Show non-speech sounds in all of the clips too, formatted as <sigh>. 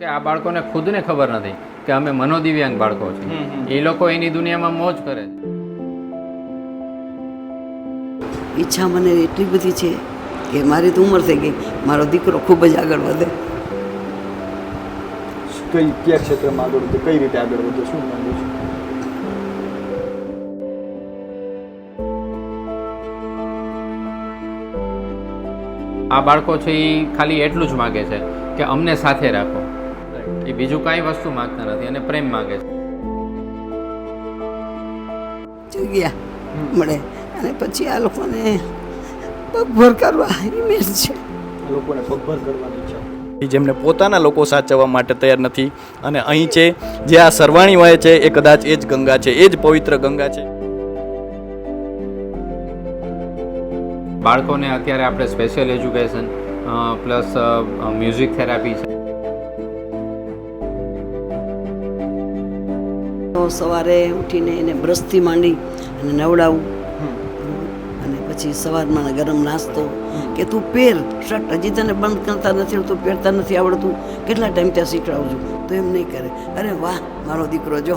કે આ બાળકોને ખુદને ખબર નથી કે અમે મનોદિવ્યાંગ બાળકો છે એ લોકો એની દુનિયામાં મોજ કરે છે. ઈચ્છા મને એટલી બધી છે કે મારી તો ઉંમર થઈ ગઈ. મારો દીકરો ખૂબ જ આગળ વધે. કઈ કયા ક્ષેત્રમાં આગળ વધે? કઈ રીતે આગળ વધે? શું માંગુ છું? આ બાળકો છે એ ખાલી એટલું જ માગે છે કે અમને સાથે રાખો. એ બીજું કાંઈ વસ્તુ માગતા નથી અને પ્રેમ માગે છે. જગ્યા મળે. અને પછી આ લોકોને પગભર કરવા ઇમેજ છે. આ લોકોને પગભર કરવાની ઈચ્છા. જેમને પોતાના લોકો સાચવવા માટે તૈયાર નથી. અને અહીં છે જે આ સરવાણી વહે છે એ કદાચ એ જ ગંગા છે એ જ પવિત્ર ગંગા છે. બાળકોને અત્યારે આપણે special education plus music therapy છે. સવારે ઉઠીને એને બ્રશથી માંડી અને નવડાવું. અને પછી સવારમાં ગરમ નાસ્તો. કે તું પહેર શર્ટ હજી તને બંધ કરતા નથી, તું પહેરતા નથી આવડતું. કેટલા ટાઈમ ત્યાં શીખડાવું છું? તો એમ નહીં કરે. અરે વાહ, મારો દીકરો જો,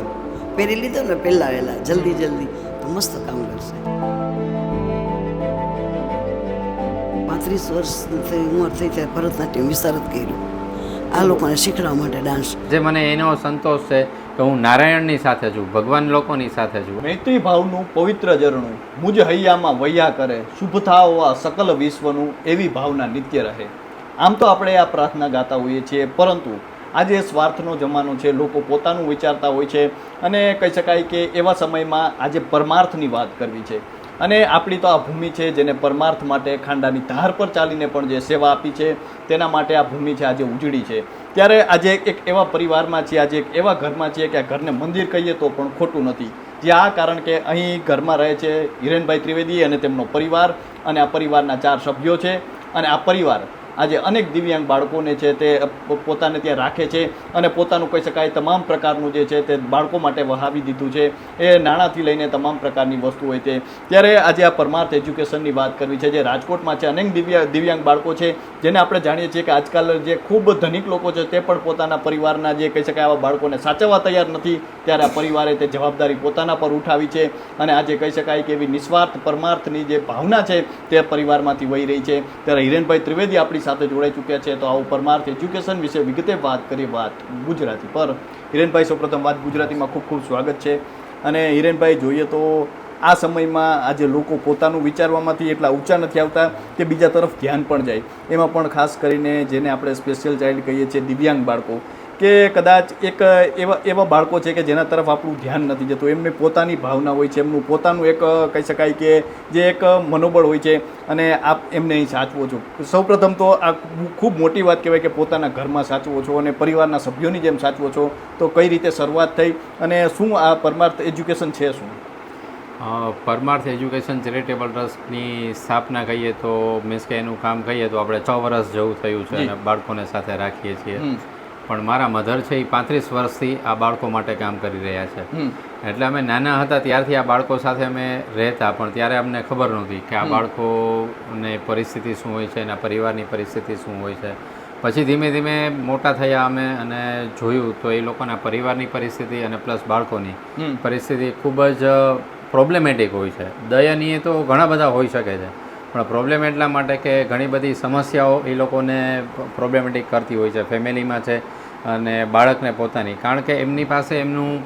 પહેરી લીધો ને પહેલાં વહેલા, જલ્દી જલ્દી. તો મસ્ત કામ કરશે. પાંત્રીસ વર્ષ ઉંમર થઈ ત્યારે ભરતનાટ્યમ વિશારદ કર્યું. આ લોકોને શીખડાવવા માટે ડાન્સ જે મને એનો સંતોષ છે કે હું નારાયણની સાથે છું ભગવાન લોકોની સાથે છું. મૈત્રી ભાવનું પવિત્ર ઝરણું મુજ હૈયામાં વૈયા કરે શુભ થાવ આ સકલ વિશ્વનું એવી ભાવના નિત્ય રહે. આમ તો આપણે આ પ્રાર્થના ગાતા હોઈએ છીએ પરંતુ આજે સ્વાર્થનો જમાનો છે લોકો પોતાનું વિચારતા હોય છે અને કહી શકાય કે એવા સમયમાં આજે પરમાર્થની વાત કરવી છે. અને આપણી તો આ ભૂમિ છે જેને પરમાર્થ માટે ખાંડાની ધાર પર ચાલીને પણ જે સેવા આપી છે, તેના માટે આ ભૂમિ છે આજે ઉજળી છે. ત્યારે આજે એક એવા પરિવારમાં છીએ, આજે એક એવા ઘરમાં છીએ કે આ ઘરને મંદિર કહીએ તો પણ ખોટું નથી. જે આ કારણ કે અહીં ઘરમાં રહે છે હિરેનભાઈ ત્રિવેદી અને તેમનો પરિવાર અને આ પરિવારના ચાર સભ્યો છે અને આ પરિવાર આજે અનેક દિવ્યાંગ બાળકોને છે તે પોતાને ત્યાં રાખે છે અને પોતાનું કહી શકાય તમામ પ્રકારનું જે છે તે બાળકો માટે વહાવી દીધું છે. એ નાણાંથી લઈને તમામ પ્રકારની વસ્તુ હોય તે. ત્યારે આજે આ પરમાર્થ એજ્યુકેશનની વાત કરવી છે જે રાજકોટમાં છે અનેક દિવ્ય, દિવ્યાંગ બાળકો છે જેને આપણે જાણીએ છીએ કે આજકાલ જે ખૂબ ધનિક લોકો છે તે પણ પોતાના પરિવારના જે કહી શકાય આવા બાળકોને સાચવવા તૈયાર નથી. ત્યારે આ પરિવારે તે જવાબદારી પોતાના પર ઉઠાવી છે અને આજે કહી શકાય કે એવી નિસ્વાર્થ પરમાર્થની જે ભાવના છે તે પરિવારમાંથી વહી રહી છે. ત્યારે હિરેનભાઈ ત્રિવેદી આપણી સાથે જોડાઈ ચૂક્યા છે તો આવું પરમાર્થ એજ્યુકેશન વિશે વિગતે વાત કરી વાત ગુજરાતી પર. હિરેનભાઈ સૌપ્રથમ વાત ગુજરાતીમાં ખૂબ ખૂબ સ્વાગત છે. અને હિરેનભાઈ, જોઈએ તો આ સમયમાં આજે લોકો પોતાનું વિચારવામાંથી એટલા ઊંચા નથી આવતા કે બીજા તરફ ધ્યાન પણ જાય. એમાં પણ ખાસ કરીને જેને આપણે સ્પેશિયલ ચાઇલ્ડ કહીએ છીએ દિવ્યાંગ બાળકો કે કદાચ એક એવા એવા બાળકો છે કે જેના તરફ આપણું ધ્યાન નથી જતું. એમની પોતાની ભાવના હોય છે એમનું પોતાનું એક કહી શકાય કે જે એક મનોબળ હોય છે અને આપ એમને અહીં સાચવો છો. સૌપ્રથમ તો આ ખૂબ મોટી વાત કહેવાય કે પોતાના ઘરમાં સાચવો છો અને પરિવારના સભ્યોની જેમ સાચવો છો. તો કઈ રીતે શરૂઆત થઈ અને શું આ પરમાર્થ એજ્યુકેશન છે શું? પરમાર્થ એજ્યુકેશન ચેરિટેબલ ટ્રસ્ટની સ્થાપના કહીએ તો મીન્સ કે એનું કામ કહીએ તો આપણે છ વર્ષ જેવું થયું છે. અને બાળકોને સાથે રાખીએ છીએ. પણ મારા મધર છે એ પાંત્રીસ વર્ષથી આ બાળકો માટે કામ કરી રહ્યા છે. એટલે અમે નાના હતા ત્યારથી આ બાળકો સાથે અમે રહેતા પણ ત્યારે અમને ખબર નહોતી કે આ બાળકોને પરિસ્થિતિ શું હોય છે એના પરિવારની પરિસ્થિતિ શું હોય છે. પછી ધીમે ધીમે મોટા થયા અમે અને જોયું તો એ લોકોના પરિવારની પરિસ્થિતિ અને પ્લસ બાળકોની પરિસ્થિતિ ખૂબ જ પ્રોબ્લેમેટિક હોય છે. દયનીય તો ઘણા બધા હોઈ શકે છે પણ પ્રોબ્લેમ એટલા માટે કે ઘણી બધી સમસ્યાઓ એ લોકોને પ્રોબ્લેમેટિક કરતી હોય છે. ફેમિલીમાં છે અને બાળકને પોતાની. કારણ કે એમની પાસે એમનું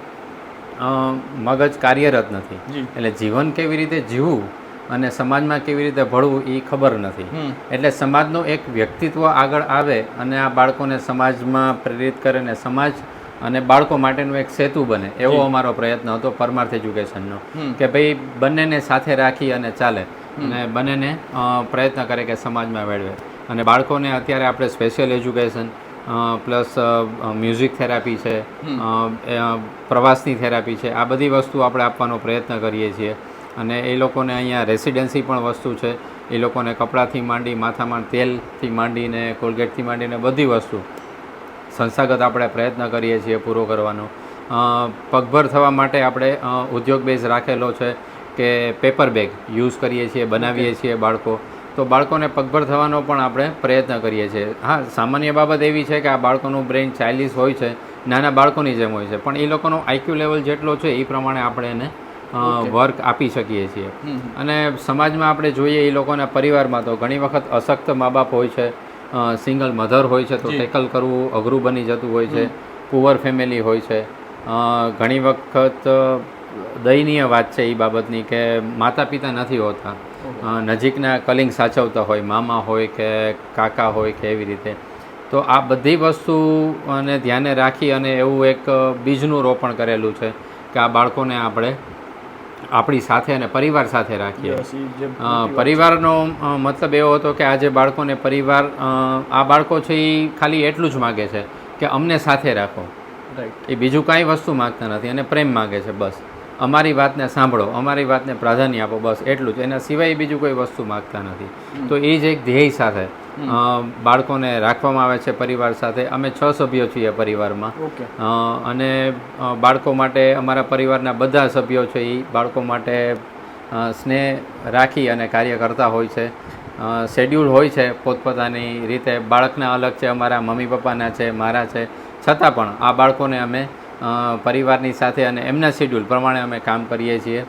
મગજ કાર્યરત નથી. એટલે જીવન કેવી રીતે જીવવું અને સમાજમાં કેવી રીતે ભળવું એ ખબર નથી. એટલે સમાજનો એક વ્યક્તિત્વ આગળ આવે અને આ બાળકોને સમાજમાં પ્રેરિત કરે ને સમાજ અને બાળકો માટેનું એક સેતુ બને. એવો અમારો પ્રયત્ન હતો પરમાર્થ એજ્યુકેશનનો. કે ભાઈ બંનેને સાથે રાખી અને ચાલે. અને બંનેને પ્રયત્ન કરે કે સમાજમાં વેળવે અને બાળકોને અત્યારે આપણે special education plus music therapy છે પ્રવાસની થેરાપી છે. આ બધી વસ્તુ આપણે આપવાનો પ્રયત્ન કરીએ છીએ. અને એ લોકોને અહીંયા રેસિડેન્સી પણ વસ્તુ છે. એ લોકોને કપડાંથી માંડી માથામાં તેલથી માંડીને કોલગેટથી માંડીને બધી વસ્તુ સંસ્થાગત આપણે પ્રયત્ન કરીએ છીએ પૂરો કરવાનો. પગભર થવા માટે આપણે ઉદ્યોગ બેઝ રાખેલો છે કે પેપર બેગ યુઝ કરીએ છીએ બનાવીએ છીએ બાળકો. તો બાળકોને પગભર થવાનો પણ આપણે પ્રયત્ન કરીએ છીએ. હા સામાન્ય બાબત એવી છે કે આ બાળકોનું બ્રેઇન ચાઇલ્ડિશ હોય છે નાના બાળકોની જેમ હોય છે પણ એ લોકોનો આઈક્યુ લેવલ જેટલો છે એ પ્રમાણે આપણે એને વર્ક આપી શકીએ છીએ. અને સમાજમાં આપણે જોઈએ એ લોકોના પરિવારમાં તો ઘણી વખત અશક્ત મા બાપ હોય છે સિંગલ મધર હોય છે તો. ટેકલ કરવું અઘરું બની જતું હોય છે પુઅર ફેમિલી હોય છે ઘણી વખત દયનીય વાત છે એ બાબતની કે માતા પિતા નથી હોતા. નજીકના કલિંગ સાચવતા હોય મામા હોય કે કાકા હોય કે એવી રીતે. તો આ બધી વસ્તુને ધ્યાને રાખી અને એવું એક બીજનું રોપણ કરેલું છે કે આ બાળકોને આપણે આપણી સાથે અને પરિવાર સાથે રાખીએ. પરિવારનો મતલબ એવો હતો કે આજે બાળકોને પરિવાર આ બાળકો છે એ ખાલી એટલું જ માગે છે કે અમને સાથે રાખો. એ બીજું કાંઈ વસ્તુ માગતા નથી અને પ્રેમ માગે છે બસ. અમારી વાતને સાંભળો અમારી વાતને પ્રાધાન્ય આપો બસ એટલું જ. એના સિવાય બીજું કોઈ વસ્તુ માગતા નથી. તો એ જ એક ધ્યેય સાથે બાળકોને રાખવામાં આવે છે પરિવાર સાથે. અમે છ સભ્યો છીએ પરિવારમાં. અને બાળકો માટે અમારા પરિવારના બધા સભ્યો છે એ બાળકો માટે સ્નેહ રાખી અને કાર્ય કરતા હોય છે. શેડ્યુલ હોય છે પોતપોતાની રીતે. બાળકના અલગ છે અમારા મમ્મી પપ્પાના છે મારા છે. છતાં પણ આ બાળકોને અમે પરિવારની સાથે અને એમના શેડ્યુલ પ્રમાણે અમે કામ કરીએ છીએ.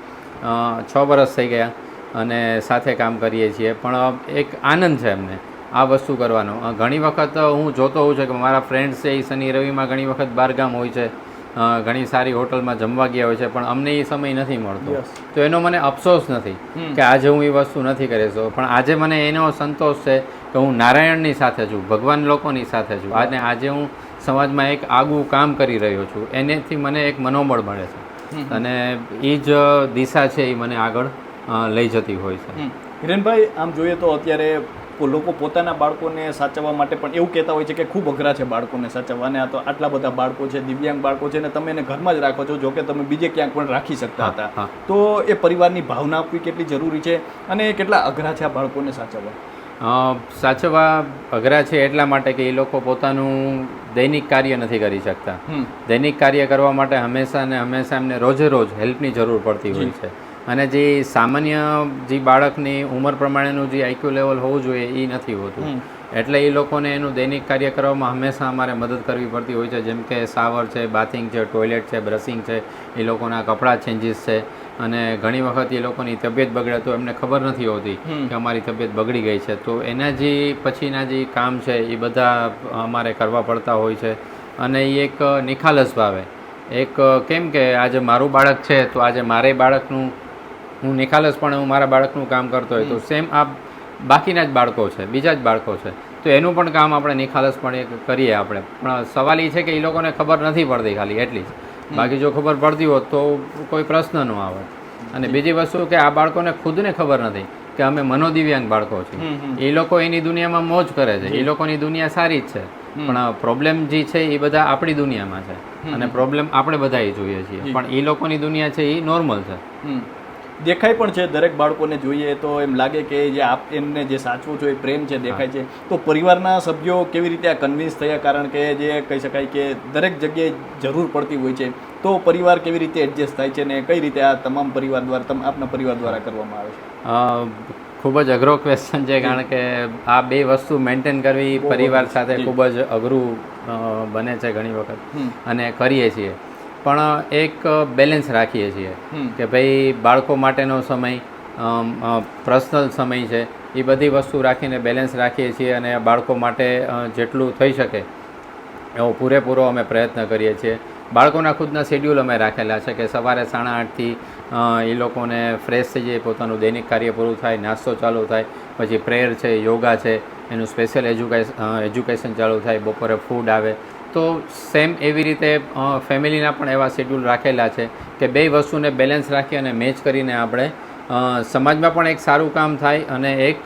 છ વરસ થઈ ગયા અને સાથે કામ કરીએ છીએ. પણ એક આનંદ છે એમને આ વસ્તુ કરવાનો. ઘણી વખત હું જોતો હોઉં છું કે મારા ફ્રેન્ડ્સ છે એ શનિ રવિમાં ઘણી વખત બહારગામ હોય છે. ઘણી સારી હોટલમાં જમવા ગયા હોય છે પણ અમને એ સમય નથી મળતો. તો એનો મને અફસોસ નથી કે આજે હું એ વસ્તુ નથી કરી શકતો. પણ આજે મને એનો સંતોષ છે કે હું નારાયણની સાથે છું ભગવાન લોકોની સાથે છું. અને આજે હું સમાજમાં એક આગવું કામ કરી રહ્યો છું. એનેથી મને એક મનોબળ મળે છે. અને એ જ દિશા છે એ મને આગળ લઈ જતી હોય છે. હિરેનભાઈ આમ જોઈએ તો અત્યારે લોકો પોતાના બાળકોને સાચવવા માટે પણ એવું કહેતા હોય છે કે ખૂબ અઘરા છે બાળકોને સાચવવા. અને આ તો આટલા બધા બાળકો છે દિવ્યાંગ બાળકો છે અને તમે એને ઘરમાં જ રાખો છો જોકે તમે બીજે ક્યાંક પણ રાખી શકતા હતા. તો એ પરિવારની ભાવના આપવી કેટલી જરૂરી છે અને કેટલા અઘરા છે આ બાળકોને સાચવવા? સાચવવા અઘરા છે એટલા માટે કે એ લોકો પોતાનું દૈનિક કાર્ય નથી કરી શકતા. દૈનિક કાર્ય કરવા માટે હંમેશા ને હંમેશા એમને રોજે રોજ હેલ્પની જરૂર પડતી હોય છે. અને જે સામાન્ય જે બાળકની ઉંમર પ્રમાણેનું જે આઈક્યુ લેવલ હોવું જોઈએ એ નથી હોતું. એટલે એ લોકોને એનું દૈનિક કાર્ય કરવામાં હંમેશા અમારે મદદ કરવી પડતી હોય છે. જેમ કે શાવર છે બાથિંગ છે ટોયલેટ છે બ્રશિંગ છે એ લોકોના કપડાં ચેન્જીસ છે. અને ઘણી વખત એ લોકોની તબિયત બગડે તો એમને ખબર નથી હોતી કે અમારી તબિયત બગડી ગઈ છે. તો એના જે પછીના જે કામ છે એ બધા અમારે કરવા પડતા હોય છે. અને એ એક નિખાલસ ભાવે. એક કેમ કે આજે મારું બાળક છે તો આજે મારે બાળકનું હું નિખાલસપણે હું મારા બાળકનું કામ કરતો હોય તો સેમ આ બાકીના જ બાળકો છે બીજા જ બાળકો છે. તો એનું પણ કામ આપણે નિખાલસપણે કરીએ આપણે. પણ સવાલ એ છે કે એ લોકોને ખબર નથી પડતી ખાલી એટલી જ. બાકી જો ખબર પડતી હોત તો કોઈ પ્રશ્ન ન આવે. અને બીજી વસ્તુ કે આ બાળકોને ખુદને ખબર નથી કે અમે મનોદિવ્યાંગ બાળકો છીએ. એ લોકો એની દુનિયામાં મોજ કરે છે. એ લોકોની દુનિયા સારી જ છે. પણ પ્રોબ્લેમ જે છે એ બધા આપણી દુનિયામાં છે. અને પ્રોબ્લેમ આપણે બધા જોઈએ છીએ. પણ એ લોકોની દુનિયા છે એ નોર્મલ છે. દેખાય પણ છે દરેક બાળકોને જોઈએ તો એમ લાગે કે જે આપ એમને જે સાચવું છો એ પ્રેમ છે દેખાય છે. તો પરિવારના સભ્યો કેવી રીતે આ કન્વિન્સ થયા? કારણ કે જે કહી શકાય કે દરેક જગ્યાએ જરૂર પડતી હોય છે. તો પરિવાર કેવી રીતે એડજસ્ટ થાય છે ને કઈ રીતે આ તમામ પરિવાર દ્વારા તમ આપના પરિવાર દ્વારા કરવામાં આવે છે? ખૂબ જ અઘરો ક્વેશ્ચન છે કારણ કે આ બે વસ્તુ મેન્ટેન કરવી પરિવાર સાથે ખૂબ જ અઘરું બને છે ઘણી વખત. અને કરીએ છીએ. પણ એક બેલેન્સ રાખીએ છીએ કે ભાઈ બાળકો માટેનો સમય પર્સનલ સમય છે એ બધી વસ્તુ રાખીને બેલેન્સ રાખીએ છીએ અને બાળકો માટે જેટલું થઈ શકે એવો પૂરેપૂરો અમે પ્રયત્ન કરીએ છીએ. બાળકોના ખુદના શેડ્યુલ અમે રાખેલા છે કે સવારે સાડા આઠથી એ લોકોને ફ્રેશ થઈ જાય પોતાનું દૈનિક કાર્ય પૂરું થાય નાસ્તો ચાલુ થાય પછી પ્રેયર છે યોગા છે એનું સ્પેશિયલ એજ્યુકેશન એજ્યુકેશન ચાલુ થાય બપોરે ફૂડ આવે તો સેમ એવી રીતે ફેમિલીના પણ એવા શેડ્યુલ રાખેલા છે કે બે વસ્તુને બેલેન્સ રાખી અને મેચ કરીને આપણે સમાજમાં પણ એક સારું કામ થાય અને એક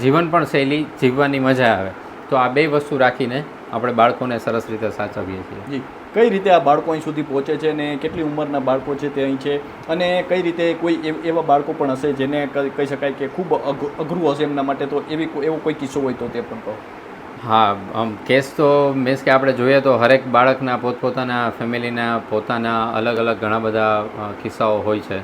જીવન પણ શૈલી જીવવાની મજા આવે. તો આ બે વસ્તુ રાખીને આપણે બાળકોને સરસ રીતે સાચવીએ છીએ. કઈ રીતે આ બાળકો અહીં સુધી પહોંચે છે અને કેટલી ઉંમરના બાળકો છે તે અહીં છે? અને કઈ રીતે કોઈ એવ- બાળકો પણ હશે જેને કહી શકાય કે ખૂબ અઘ- અઘરું હશે એમના માટે તો એવી એવો કોઈ કિસ્સો હોય તો તે પણ કહો. હા આમ કેસ તો મીન્સ કે આપણે જોઈએ તો હરેક બાળકના પોતપોતાના ફેમિલીના પોતાના અલગ અલગ ઘણા બધા કિસ્સાઓ હોય છે.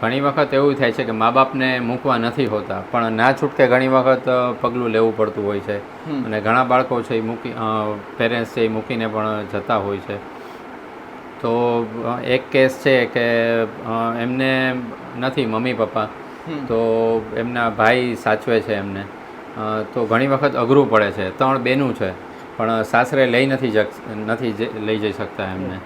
ઘણી વખત એવું થાય છે કે મા બાપને મૂકવા નથી હોતા પણ ના છૂટકે ઘણી વખત પગલું લેવું પડતું હોય છે. અને ઘણા બાળકો છે એ મૂકી પેરેન્ટ્સ છે એ મૂકીને પણ જતા હોય છે. તો એક કેસ છે કે એમને નથી મમ્મી પપ્પા. તો એમના ભાઈ સાચવે છે એમને. તો ઘણી વખત અઘરું પડે છે. ત્રણ બેનું છે. પણ સાસરે લઈ નથી જક નથી લઈ જઈ શકતા એમને.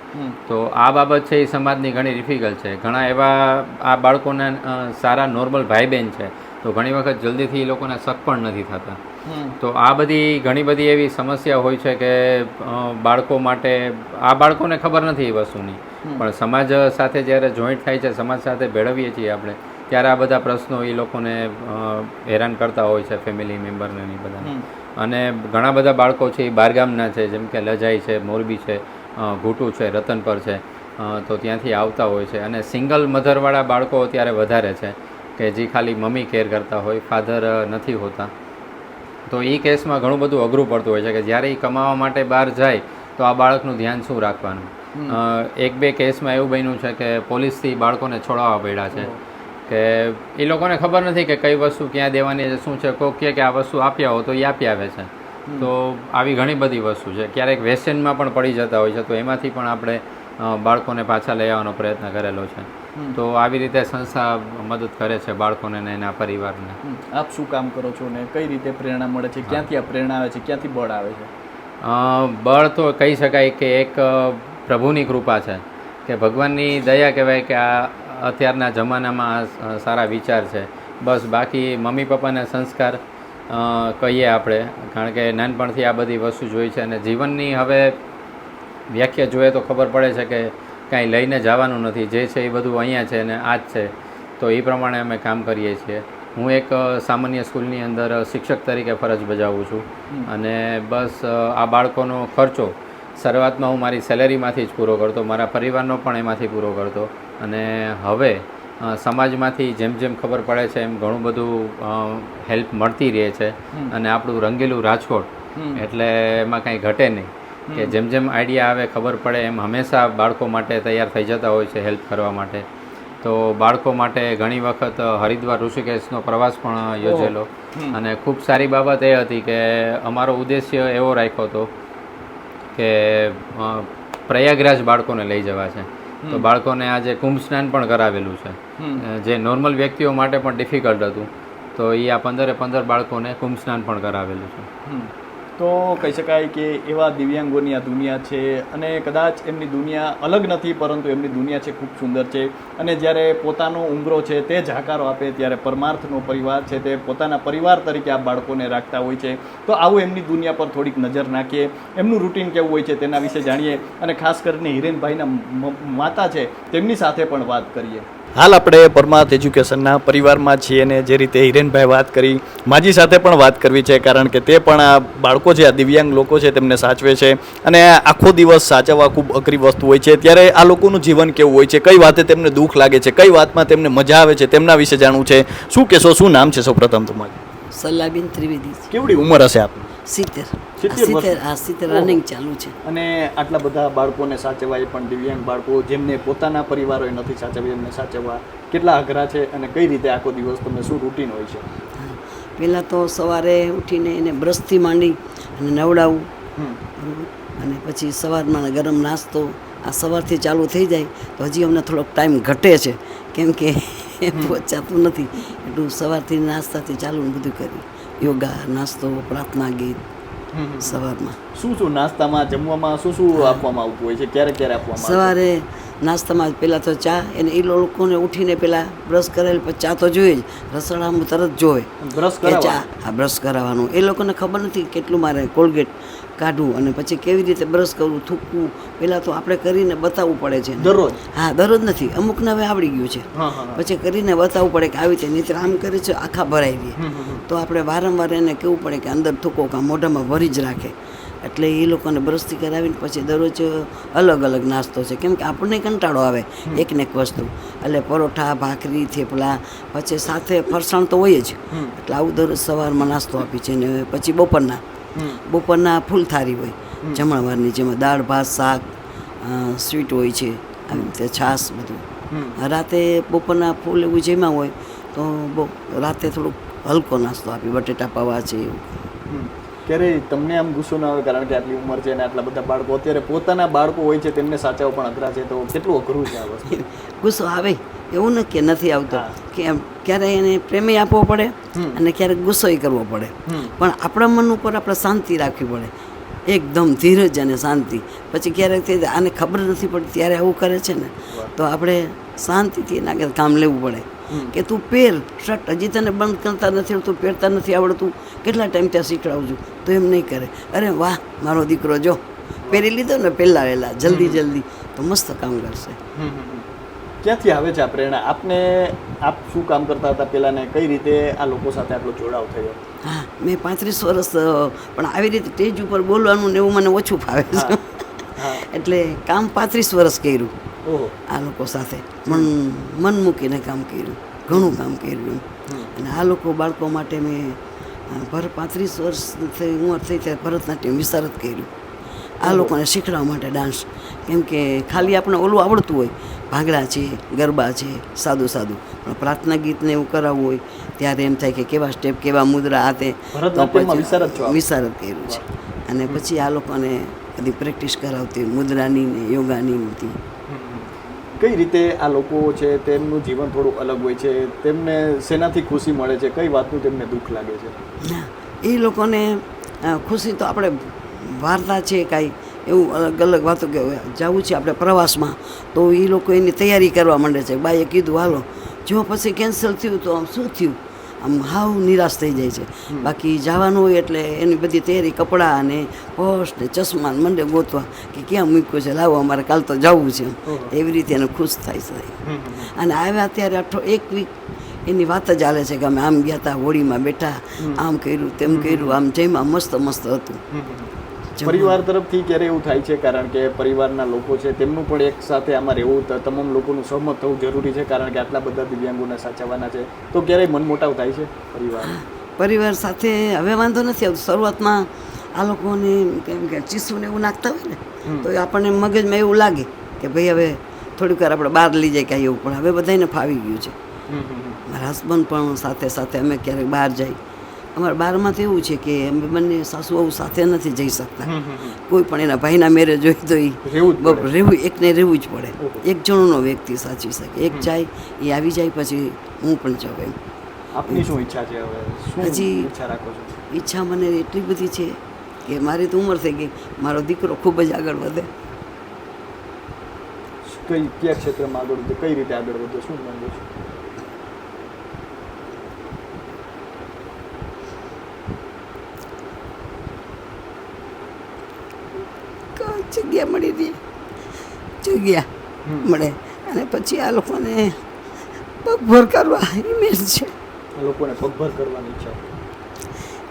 તો આ બાબત છે એ સમાજની ઘણી ડિફિકલ્ટ છે. ઘણા એવા આ બાળકોના સારા નોર્મલ ભાઈ બહેન છે. તો ઘણી વખત જલ્દીથી એ લોકોને શક પણ નથી થતા. તો આ બધી ઘણી બધી એવી સમસ્યા હોય છે કે બાળકો માટે આ બાળકોને ખબર નથી એ વસ્તુની. પણ સમાજ સાથે જ્યારે જોઈન્ટ થાય છે સમાજ સાથે ભેળવીએ છીએ આપણે ત્યારે આ બધા પ્રશ્નો એ લોકોને હેરાન કરતા હોય છે ફેમિલી મેમ્બરને એ બધાને. અને ઘણા બધા બાળકો છે એ બહારગામના છે જેમ કે લજાઈ છે મોરબી છે ઘૂંટુ છે રતનપર છે તો ત્યાંથી આવતા હોય છે. અને સિંગલ મધરવાળા બાળકો અત્યારે વધારે છે કે જે ખાલી મમ્મી કેર કરતા હોય ફાધર નથી હોતા. તો એ કેસમાં ઘણું બધું અઘરું પડતું હોય છે કે જ્યારે એ કમાવા માટે બહાર જાય તો આ બાળકનું ધ્યાન શું રાખવાનું? એક બે કેસમાં એવું બન્યું છે કે પોલીસથી બાળકોને છોડાવવા પડ્યા છે. કે એ લોકોને ખબર નથી કે કઈ વસ્તુ ક્યાં દેવાની છે શું છે કોક કે આ વસ્તુ આપ્યા હો તો એ આપી આવે છે. તો આવી ઘણી બધી વસ્તુ છે. ક્યારેક વેસ્ટર્નમાં પણ પડી જતા હોય છે તો એમાંથી પણ આપણે બાળકોને પાછા લઈ આવવાનો પ્રયત્ન કરેલો છે. તો આવી રીતે સંસ્થા મદદ કરે છે બાળકોને ને એના પરિવારને. આપ શું કામ કરો છો ને કઈ રીતે પ્રેરણા મળે છે? ક્યાંથી આ પ્રેરણા આવે છે? ક્યાંથી બળ આવે છે? બળ તો કહી શકાય કે એક પ્રભુની કૃપા છે. કે ભગવાનની દયા કહેવાય કે આ અત્યારના જમાનામાં આ સારા વિચાર છે. બસ બાકી મમ્મી પપ્પાના સંસ્કાર કહીએ આપણે. કારણ કે નાનપણથી આ બધી વસ્તુ જોઈ છે અને જીવનની હવે વ્યાખ્યા જોઈએ તો ખબર પડે છે કે કાંઈ લઈને જવાનું નથી. જે છે એ બધું અહીંયા છે અને આ જ છે. તો એ પ્રમાણે અમે કામ કરીએ છીએ. હું એક સામાન્ય સ્કૂલની અંદર શિક્ષક તરીકે ફરજ બજાવું છું. અને બસ આ બાળકોનો ખર્ચો શરૂઆતમાં હું મારી સેલેરીમાંથી જ પૂરો કરતો. મારા પરિવારનો પણ એમાંથી પૂરો કરતો. અને હવે સમાજમાંથી જેમ જેમ ખબર પડે છે એમ ઘણું બધું હેલ્પ મળતી રહે છે. અને આપણું રંગેલું રાજકોટ એટલે એમાં કાંઈ ઘટે નહીં. કે જેમ જેમ આઈડિયા આવે ખબર પડે એમ હંમેશા બાળકો માટે તૈયાર થઈ જતા હોય છે હેલ્પ કરવા માટે. તો બાળકો માટે ઘણી વખત હરિદ્વાર ઋષિકેશનો પ્રવાસ પણ યોજેલો. અને ખૂબ સારી બાબત એ હતી કે અમારો ઉદ્દેશ્ય એવો રાખ્યો હતો કે પ્રયાગરાજ બાળકોને લઈ જવા છે. તો બાળકોને આજે કુંભ સ્નાન પણ કરાવેલું છે. જે નોર્મલ વ્યક્તિઓ માટે પણ ડિફિકલ્ટ હતું. તો એ આ પંદરે પંદર બાળકોને કુંભ સ્નાન પણ કરાવેલું છે. તો કહી શકાય કે એવા દિવ્યાંગોની આ દુનિયા છે અને કદાચ એમની દુનિયા અલગ નથી, પરંતુ એમની દુનિયા છે ખૂબ સુંદર છે. અને જ્યારે પોતાનો ઉંબરો છે તે જ હાકારો આપે, ત્યારે પરમાર્થનો પરિવાર છે તે પોતાના પરિવાર તરીકે આ બાળકોને રાખતા હોય છે. તો આવું એમની દુનિયા પર થોડીક નજર નાખીએ. એમનું રૂટીન કેવું હોય છે તેના વિશે જાણીએ અને ખાસ કરીને હિરેનભાઈના માતા છે તેમની સાથે પણ વાત કરીએ. હાલ આપણે પરમાર્થ એજ્યુકેશનના પરિવારમાં છીએ અને જે રીતે હિરેનભાઈ વાત કરી માજી સાથે પણ વાત કરવી છે કારણ કે તે પણ આ બાળકો છે આ દિવ્યાંગ લોકો છે તેમને સાચવે છે અને આખો દિવસ સાચવવા ખૂબ અઘરી વસ્તુ હોય છે. ત્યારે આ લોકોનું જીવન કેવું હોય છે? કઈ વાતે તેમને દુઃખ લાગે છે? કઈ વાતમાં તેમને મજા આવે છે? તેમના વિશે જાણવું છે? શું કહેશો? શું નામ છે સૌપ્રથમ તમારું? સલાબીન ત્રિવેદી. કેવડી ઉંમર હશે આપની? સિત્તેર. સિત્તેર આ સિત્તેર રનિંગ ચાલુ છે. અને આટલા બધા બાળકોને સાચવવા એ પણ દિવ્યાંગ બાળકો જેમને પોતાના પરિવારોએ નથી સાચવ્યા એમને સાચવવા કેટલા અઘરા છે અને કઈ રીતે આખો દિવસ તમને શું રૂટીન હોય છે? પહેલાં તો સવારે ઉઠીને એને બ્રશથી માંડી અને નવડાવવું બરાબર? અને પછી સવારમાં ગરમ નાસ્તો. આ સવારથી ચાલુ થઈ જાય તો હજી અમને થોડોક ટાઈમ ઘટે છે. કેમ કે <laughs> પહોંચાતું નથી. એટલું સવારથી નાસ્તાથી ચાલુ ને બધું કર્યું યોગા નાસ્તો પ્રાર્થના ગીત. સવારમાં. શું શું નાસ્તામાં જમવામાં શું શું આપવામાં આવતું હોય છે? ક્યારે ક્યારે આપવામાં સવારે નાસ્તામાં પહેલાં તો ચા એને એ લોકોને ઉઠીને પહેલાં બ્રશ કરેલ પછી ચા તો જોઈએ જ રસોડામાં તરત જોવે બ્રશ ચા આ બ્રશ કરાવવાનું. એ લોકોને ખબર નથી કેટલું મારે કોલગેટ કાઢવું અને પછી કેવી રીતે બ્રશ કરવું થૂકવું પહેલાં તો આપણે કરીને બતાવવું પડે છે. દરરોજ? હા દરરોજ નથી. અમુકને હવે આવડી ગયું છે. પછી કરીને બતાવવું પડે કે આવી રીતે નીચે આમ કરે છે આખા ભરાઈ હમ. તો આપણે વારંવાર એને કહેવું પડે કે અંદર થૂકો કાં મોઢામાં ભરી જ રાખે. એટલે એ લોકોને બ્રશથી કરાવીને પછી દરરોજ અલગ અલગ નાસ્તો છે. કેમ કે આપણને કંટાળો આવે એક ને એક વસ્તુ. એટલે પરોઠા ભાખરી થેપલા પછી સાથે ફરસાણ તો હોય જ. એટલે આવું દરરોજ સવારમાં નાસ્તો આપી છે ને પછી બપોરના. બપોરના ફૂલ થારી હોય. જમણવારની જેમાં દાળ ભાત શાક સ્વીટ હોય છે આવી રીતે છાશ બધું. રાતે બપોરના ફૂલ એવું જેમાં હોય તો બહુ રાતે થોડુંક હલકો નાસ્તો આપી બટેટા પાવા છે એવું. ક્યારેય તમને આમ ગુસ્સો ના આવે કારણ કે આટલી ઉંમર છે ને આટલા બધા બાળકો અત્યારે પોતાના બાળકો હોય છે તેમને સાચવવા પણ અઘરા છે તો કેટલું અઘરું છે આ વસ્તુ? <laughs> ગુસ્સો આવે. એવું ન કે નથી આવતો. કે ક્યારેક એને પ્રેમે આપવો પડે અને ક્યારેક ગુસ્સોય કરવો પડે. પણ આપણા મન ઉપર આપણે શાંતિ રાખવી પડે. એકદમ ધીરજ અને શાંતિ. પછી ક્યારેક તે આને ખબર નથી પડતી ત્યારે આવું કરે છે ને તો આપણે શાંતિથી એના આગળ કામ લેવું પડે. કે તું પહેર શર્ટ હજી તને બંધ કરતા નથી આવડતું પહેરતા નથી આવડતું કેટલા ટાઈમ ત્યાં શીખડાવું તો એમ નહીં કરે. અરે વાહ મારો દીકરો જો પહેરી લીધો ને પહેલાં વહેલા જલ્દી જલ્દી. તો મસ્ત કામ કરશે. ક્યાંથી આવે છે આ પ્રેરણા? આપને આપ શું કામ કરતા હતા પહેલાંને કઈ રીતે આ લોકો સાથે આટલો જોડાવ થયો? હા મેં પાંત્રીસ વર્ષ પણ આવી રીતે સ્ટેજ ઉપર બોલવાનું ને એવું મને ઓછું ફાવે છે. એટલે કામ પાંત્રીસ વર્ષ કર્યું આ લોકો સાથે. મન મન મૂકીને કામ કર્યું ઘણું કામ કર્યું અને આ લોકો બાળકો માટે મેં ભર પાંત્રીસ વર્ષ થઈ ઉંમર થઈ ત્યારે ભરતનાટ્યમ વિસ્તારત કર્યું. આ લોકોને શીખડાવવા માટે ડાન્સ કેમ કે ખાલી આપણે ઓલું આવડતું હોય ભાંગડા છે ગરબા છે સાદું સાદું. પણ પ્રાર્થના ગીતને એવું કરાવવું હોય ત્યારે એમ થાય કે કેવા સ્ટેપ કેવા મુદ્રા આ તે વિશારદ કર્યું છે. અને પછી આ લોકોને બધી પ્રેક્ટિસ કરાવતી મુદ્રાની ને યોગાની હતી કઈ રીતે આ લોકો છે તેમનું જીવન થોડું અલગ હોય છે તેમને શેનાથી ખુશી મળે છે કઈ વાતનું તેમને દુઃખ લાગે છે? એ લોકોને ખુશી તો આપણે વાર્તા છે કાંઈ એવું અલગ અલગ વાતો કે જવું છે આપણે પ્રવાસમાં તો એ લોકો એની તૈયારી કરવા માંડે છે. બાઈએ કીધું હાલો જો પછી કેન્સલ થયું તો આમ શું થયું? આમ હાવ નિરાશ થઈ જાય છે. બાકી જવાનું હોય એટલે એની બધી તૈયારી કપડાં અને પર્સ ને ચશ્મા મંડે ગોતવા કે ક્યાં મૂક્યું છે? લાવો અમારે કાલ તો જવું છે એવી રીતે એને ખુશ થાય છે. અને આવ્યા ત્યારે અઠો એક વીક એની વાત જ ચાલે છે કે અમે આમ ગયા હતા હોળીમાં બેઠા આમ કર્યું તેમ કર્યું આમ જેમાં મસ્ત મસ્ત હતું. પરિવાર તરફથી ક્યારે એવું થાય છે? કારણ કે પરિવારના લોકો છે તેમનું પણ એક સાથે આમાં રહેવું તમામ લોકોનું સહમત થવું જરૂરી છે કારણ કે આટલા બધા દિવ્યાંગોને સાચવવાના છે. તો ક્યારેય મનમોટાવ થાય છે પરિવાર? પરિવાર સાથે હવે વાંધો નથી આવતો શરૂઆતમાં આ લોકોને કેમ કે ચીસુને એવું નાખતા હોય ને તો આપણને મગજમાં એવું લાગે કે ભાઈ હવે થોડીક વાર આપણે બહાર લઈ જાય કાંઈ એવું પણ હવે બધાને ફાવી ગયું છે. મારા હસબન્ડ પણ સાથે સાથે અમે ક્યારેક બહાર જાય અમારા બારમાં તો એવું છે કે અમે બંને સાસુ આવું સાથે નથી જઈ શકતા. કોઈ પણ એના ભાઈના મેરેજ હોય તો એ રહેવું રહેવું એકને રહેવું જ પડે. એક જણનો વ્યક્તિ સાચવી શકે. એક જાય એ આવી જાય પછી હું પણ જાઉં એમ આપની શું ઈચ્છા છે હવે? હજી- ઈચ્છા રાખો છો? ઈચ્છા મને એટલી બધી છે કે મારી તો ઉંમર થઈ ગઈ. મારો દીકરો ખૂબ જ આગળ વધે. કઈ કયા ક્ષેત્રમાં આગળ વધે? કઈ રીતે આગળ વધે? શું માંગો છો કોઈ જગ્યા મળી રહી. જગ્યા મળે. અને પછી આ લોકોને પગભર કરવા ઇમેજ છે. આ લોકોને પગભર કરવાની ઈચ્છા.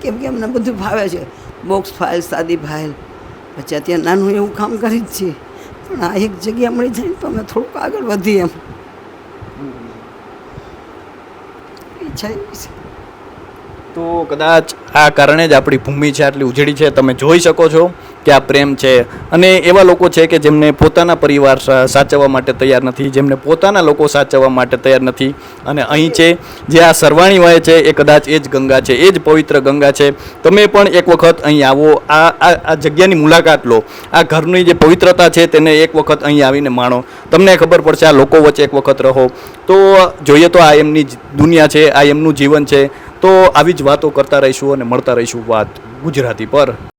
કેમ કે અમને બધું ભાવે છે. બોક્સ ફાઇલ સાદી ફાઇલ. પછી અત્યારે નાનું એવું કામ કરી જ છીએ પણ આ એક જગ્યા મળી જાય ને તો અમે થોડુંક આગળ વધીએ એમ. ઈચ્છા એવી છે. તો કદાચ આ કારણે જ આપણી ભૂમિ છે આટલી ઉજળી છે. તમે જોઈ શકો છો. કે આ પ્રેમ છે. અને એવા લોકો છે કે જેમને પોતાના પરિવાર સાચવવા માટે તૈયાર નથી, જેમને પોતાના લોકો સાચવવા માટે તૈયાર નથી. અને અહીં છે, જે આ સરવાણી વહે છે, એ કદાચ એ જ ગંગા છે, એ જ પવિત્ર ગંગા છે. તમે પણ એક વખત અહીં આવો, આ આ જગ્યાની મુલાકાત લો. આ ઘરની જે પવિત્રતા છે તેને એક વખત અહીં આવીને માણો. તમને ખબર પડશે આ લોકો વચ્ચે એક વખત રહો. તો જોઈએ તો આ એમની દુનિયા છે, આ એમનું જીવન છે. તો આવી જ વાતો કરતા રહીશું અને મળતા રહીશું વાત ગુજરાતી પર.